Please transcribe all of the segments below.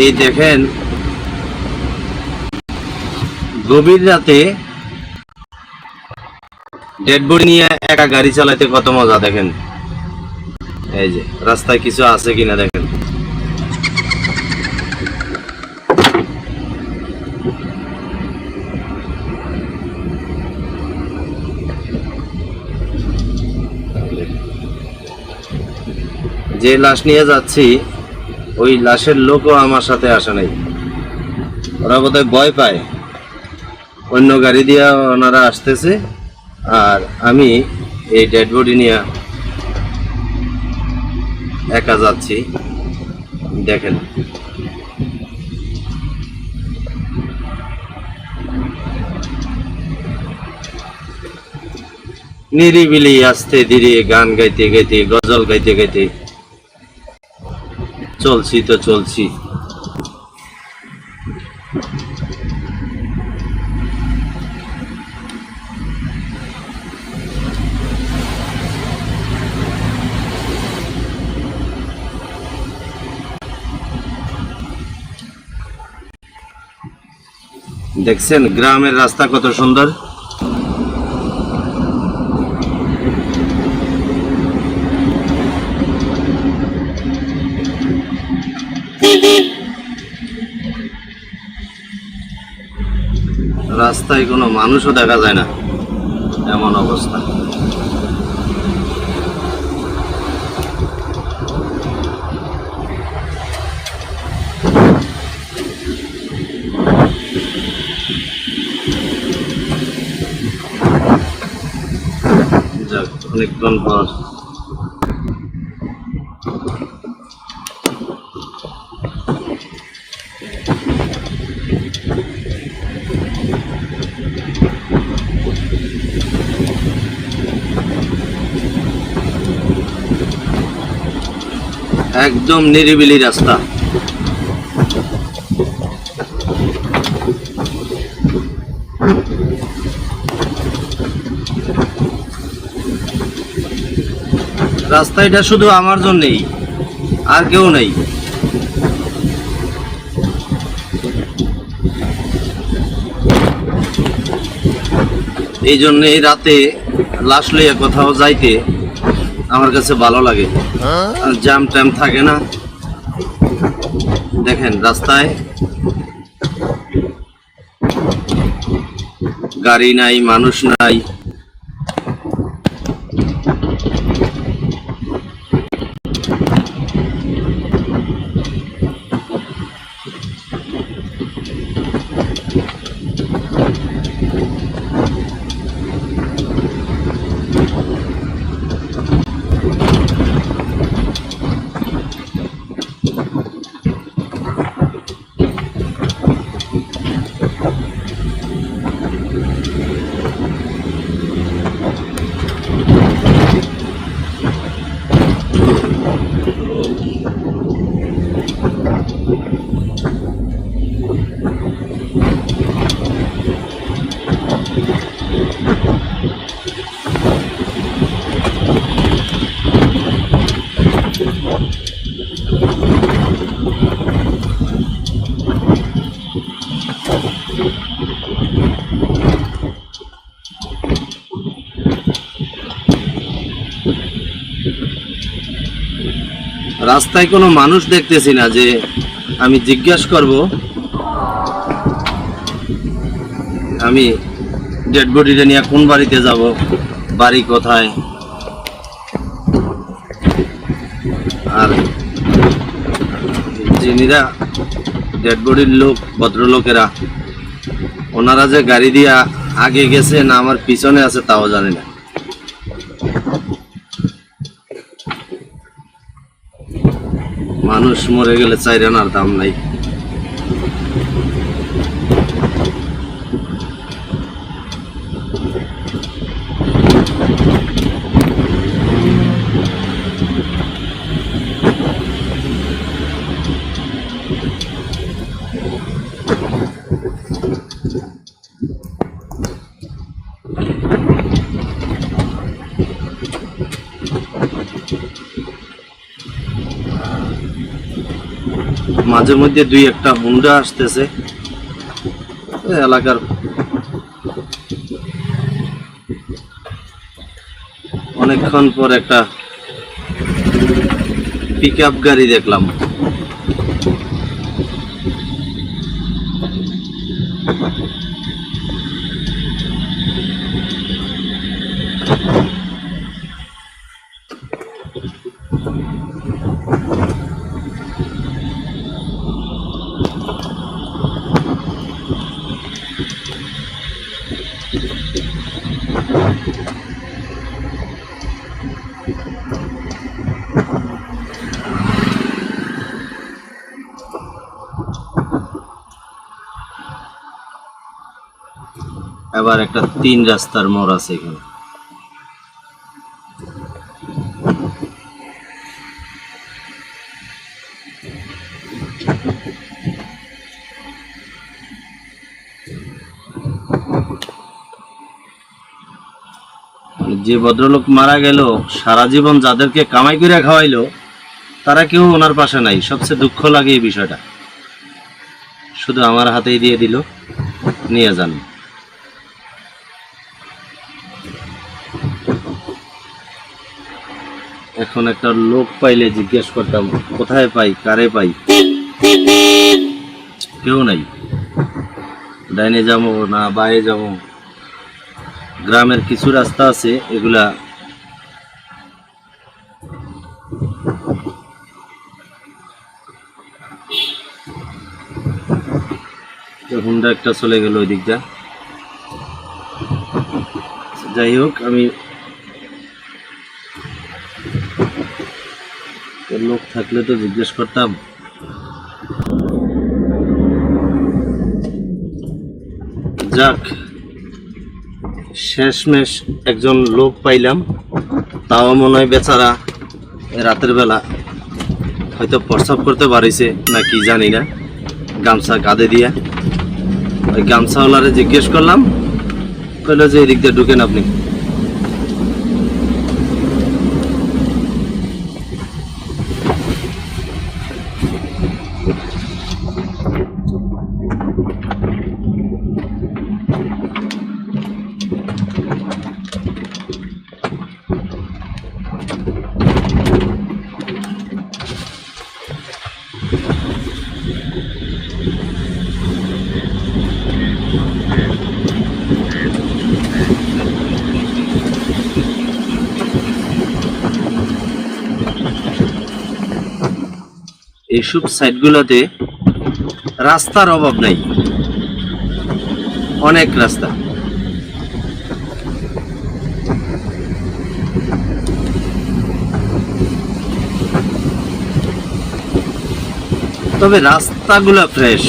এই দেখেন, গভীর রাতে ডেড নিয়ে একা গাড়ি চালাতে কত মজা দেখেন। এই যে, রাস্তায় কিছু আছে কিনা দেখেন। যে লাশ নিয়ে যাচ্ছি ওই লাশের লোকও আমার সাথে আসে নাই। ওরা বোধহয় ভয় পায়। অন্য গাড়ি দিয়ে ওনারা আসতেছে আর আমি এই ডেড বডি নিয়ে একা যাচ্ছি। দেখেন। নিরিবিলি আস্তে ধীরে গান গাইতে গাইতে, গজল গাইতে গাইতে চলছি তো চলছি। দেখছেন গ্রামের রাস্তা কত সুন্দর। রাস্তায় কোনো মানুষও দেখা যায় না। এমন অবস্থা। যাক অনেকক্ষণ পর। একদম নিরিবিলি রাস্তা। রাস্তা এটা শুধু আমার জন্যেই, আর কেউ নেই। এই জন্য রাতে লাশ লইয়া কোথাও যাইতে আমার কাছে ভালো লাগে। জ্যাম ট্যাম থাকে না। দেখেন রাস্তায় গাড়ি নাই মানুষ নাই। রাস্তায় কোনো মানুষ দেখতেছি না যে আমি জিজ্ঞাসা করব, আমি ডেড বডিটা নিয়ে কোন বাড়িতে যাব, বাড়ি কোথায়? আর যিনিরা ডেড বডির লোক, ভদ্রলোকেরা, ওনারা যে গাড়ি দিয়া আগে গেছে না আমার পিছনে আছে তাও জানি না। মানুষ মরে গেলে চাইরানার দাম নাই। মাঝে মধ্যে দুই একটা হুন্ডা আসতেছে এলাকার অনেকক্ষণ পর একটা পিক গাড়ি দেখলাম এবার একটা তিন রাস্তার মোড় আছে এখানে। যে ভদ্রলোক মারা গেল, সারা জীবন যাদেরকে কামাই করে খাওয়াইলো, তারা কেউ ওনার পাশে নাই। সবচেয়ে দুঃখ লাগে এই বিষয়টা। শুধু আমার হাতেই দিয়ে দিল, নিয়ে যান। এখন একটা লোক পাইলে জিজ্ঞেস করতাম, কোথায় পাই? কারে পাই? কেউ নাই। ডাইনে যাব না বাইরে যাব। গ্রামের কিছু রাস্তা আছে, এগুলা হুন্ডা একটা চলে গেল ওই দিকটা যাই হোক, আমি তো লোক থাকলে তো জিজ্ঞেস করতাম। যাক, শেষমেশ একজন লোক পাইলাম। তাও মনে হয় বেচারা রাতের বেলা। হয়তো প্রস্রাব করতে পারিছে না কি জানি না। গামছা কাঁধে দিয়া। ওই গামছাওয়ালারে জিজ্ঞেস করলাম, কইলো যে এদিক দিয়ে ঢুকেন আপনি। এইসব সাইডগুলোতে রাস্তার অভাব নাই। অনেক রাস্তা। তবে রাস্তাগুলো ফ্রেশ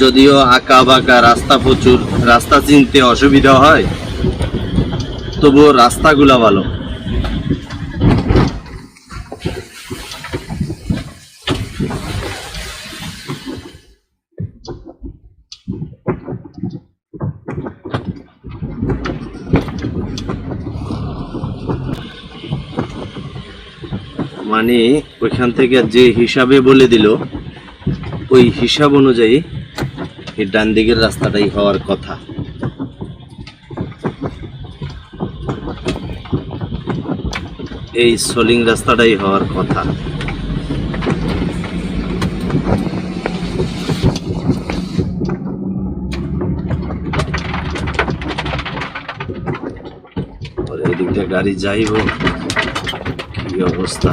যদিও আঁকা বাঁকা রাস্তা প্রচুর, রাস্তা চিনতে অসুবিধা হয়, তবুও রাস্তাগুলো ভালো। মানে ওইখান থেকে যে হিসাবে বলে দিল, ওই হিসাব অনুযায়ী এই ডান দিকের রাস্তাটাই হওয়ার কথা। এই সোলিং রাস্তাটাই হওয়ার কথা। আর এদিক দিয়ে গাড়ি যাইব। কি অবস্থা?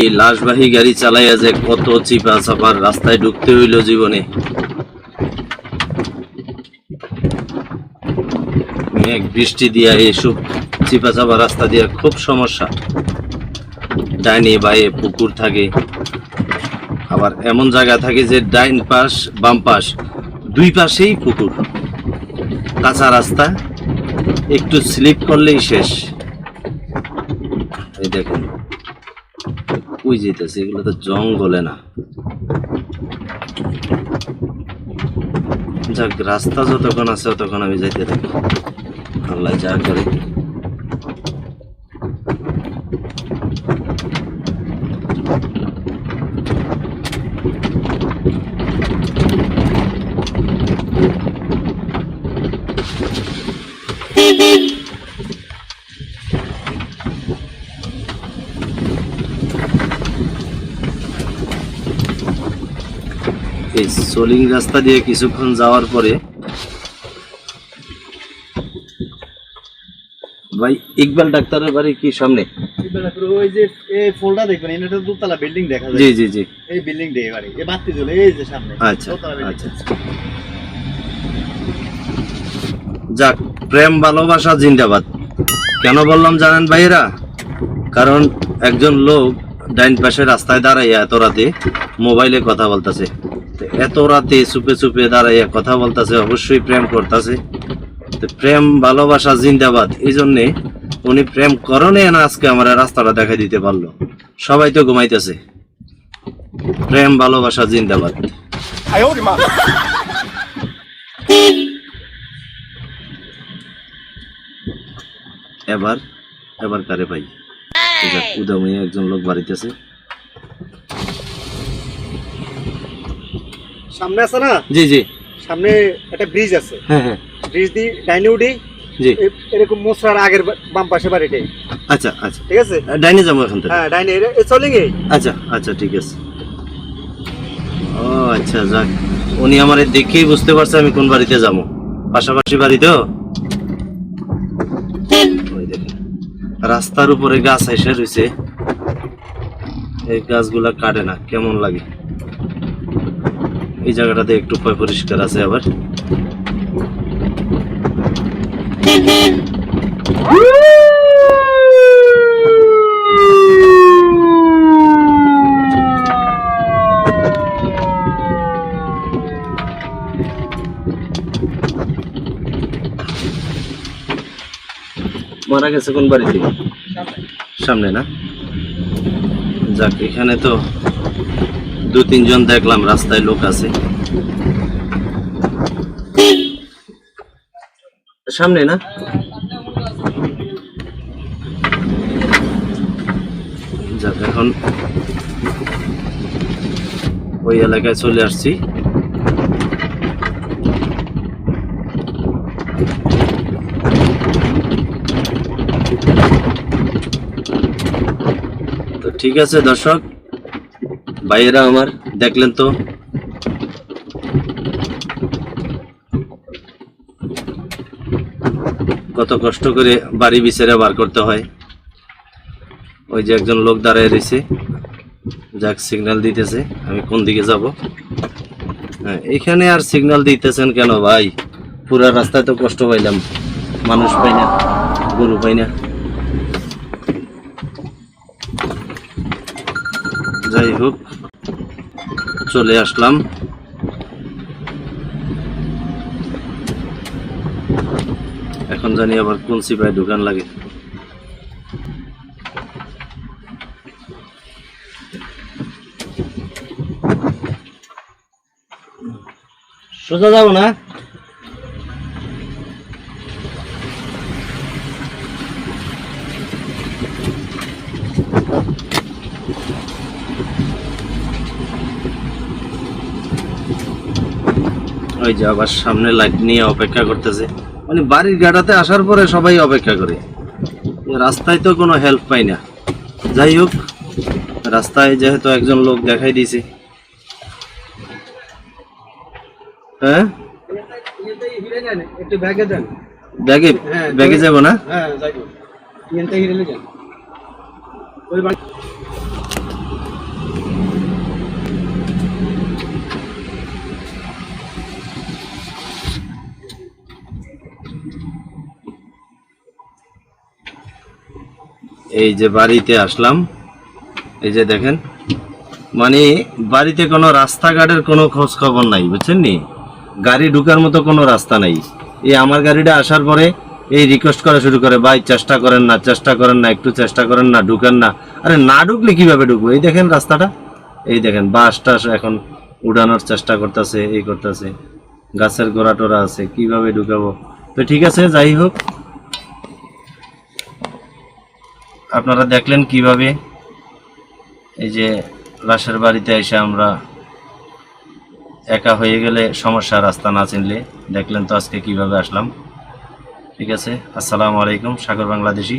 এই লাশবাহী গাড়ি চালাইয়া যে কত চিপা চাপার রাস্তায় ঢুকতে হইল জীবনে। মেঘ বৃষ্টি দিয়া এইসব চিপা চাপা রাস্তা দিয়া খুব সমস্যা। ডাইনে বাইয়ে পুকুর থাকে। আবার এমন জায়গা থাকে যে ডাইন পাশ, বাম পাশ, দুই পাশেই পুকুর। কাঁচা রাস্তা। একটু স্লিপ করলেই শেষ। এই দেখুন। ওই যেতেছে, এগুলো তো জঙ্গলে না। যাক, রাস্তা যতক্ষণ আছে ততক্ষণ আমি যাইতে থাকি। আল্লাহ যা করে এই সোলিং রাস্তা দিয়ে কিছুক্ষণ যাওয়ার পরে ভাই ইকবাল ডাক্তারের বাড়ি কি সামনে? ওই যে এই ফোলটা দেখবেন এটা দুতলা বিল্ডিং দেখা যায়। জি জি জি। এই বিল্ডিং দিয়ে বাড়ি এই বাতি জ্বলে এই যে সামনে আচ্ছা আচ্ছা। যাক প্রেম ভালোবাসা জিন্দাবাদ। কেন বললাম জানেন ভাইরা কারণ একজন লোক ডাইন পাশে রাস্তায় দাঁড়াইয়া এত রাতে মোবাইলে কথা বলতেছে। এত রাতে চুপে চুপে দাঁড়াইয়া কথা বলতেছে অবশ্যই প্রেম করতেছে। তো প্রেম ভালোবাসা জিন্দাবাদ এই জন্যে উনি প্রেম করণে না আজকে আমার রাস্তাটা দেখা দিতে পারল। সবাই তো ঘুমাইতেছে। প্রেম ভালোবাসা জিন্দাবাদ। এবার এবার কারে ভাই এই যাক, উদামী একজন লোক বাড়িতেছে। সামনে আছে না? জি জি। সামনে একটা ব্রিজ আছে। হ্যাঁ হ্যাঁ। ব্রিজ দিয়ে ডাইনে উঠি জি। এরকম মোসরার আগের বাম পাশে বাড়িটাই। আচ্ছা আচ্ছা। ঠিক আছে? ডাইনে যাব এখন থেকে। হ্যাঁ ডাইনে এ চলে গে আচ্ছা আচ্ছা ঠিক আছে। ও আচ্ছা যাক। উনি আমার দেখেই বুঝতে পারছে আমি কোন বাড়িতে যাব। পাশাপাশি বাড়ি তো? রাস্তার উপরে গাছ এসে রয়েছে। এই গাছগুলা কাটে না কেমন লাগে? এই জায়গাটাতে একটু পয় পরিষ্কার আছে আবার। মারা গেছে কোন বাড়িতে? সামনে না? যাক, এখানে তো দু তিনজন দেখলাম, রাস্তায় লোক আছে। সামনে না? যাক, এখন ওই এলাকায় চলে আসছি। তো ঠিক আছে, দর্শক। ভাইয়েরা আমার, দেখলেন তো? কত কষ্ট করে বাড়ি বিছেরে বার করতে হয়। ওই যে একজন লোক দাঁড়ায় রয়েছে, যাক সিগন্যাল দিতেছে, আমি কোন দিকে যাব? হ্যাঁ এখানে আর সিগন্যাল দিতেছেন কেন ভাই? পুরা রাস্তায় তো কষ্ট পাইলাম, মানুষ পাই না, গরু পাই না। যাই হোক চলে আসলাম। এখন জানি আবার কোন সিপাই দোকান লাগে। সোজা যাব না? যে আবার সামনে লাইট নিয়ে অপেক্ষা করতেছে। মানে বাড়ির গাড়াতে আসার পরে সবাই অপেক্ষা করে। রাস্তায় তো কোনো হেল্প পাই না। যাই হোক রাস্তায় যেহেতু একজন লোক দেখাই দিয়েছে হ্যাঁ? ব্যাগে? হ্যাঁ, ব্যাগে যাব না? হ্যাঁ ওই এই যে বাড়িতে আসলাম। এই যে দেখেন মানে বাড়িতে কোনো রাস্তাঘাটের কোনো খোঁজ খবর নাই, বুঝছেন নি? গাড়ি ঢুকার মতো কোনো রাস্তা নাই। এই আমার গাড়িটা আসার পরে এই রিকোয়েস্ট করা শুরু করে, ভাই, চেষ্টা করেন না, চেষ্টা করেন না, একটু চেষ্টা করেন না, ঢুকেন না। আরে না ঢুকলে কীভাবে ঢুকবো? এই দেখেন রাস্তাটা। এই দেখেন, বাস টাস এখন উড়ানোর চেষ্টা করতেছে, এই করতেছে। গাছের গোড়া টোরা আছে, কীভাবে ঢুকাবো? তো ঠিক আছে, যাই হোক। আপনারা দেখলেন কীভাবে এই যে লাশের বাড়িতে এসে আমরা একা হয়ে গেলে সমস্যা রাস্তা না চিনলে, দেখলেন তো আজকে কীভাবে আসলাম। ঠিক আছে, আসসালামু আলাইকুম, সাগর বাংলাদেশি।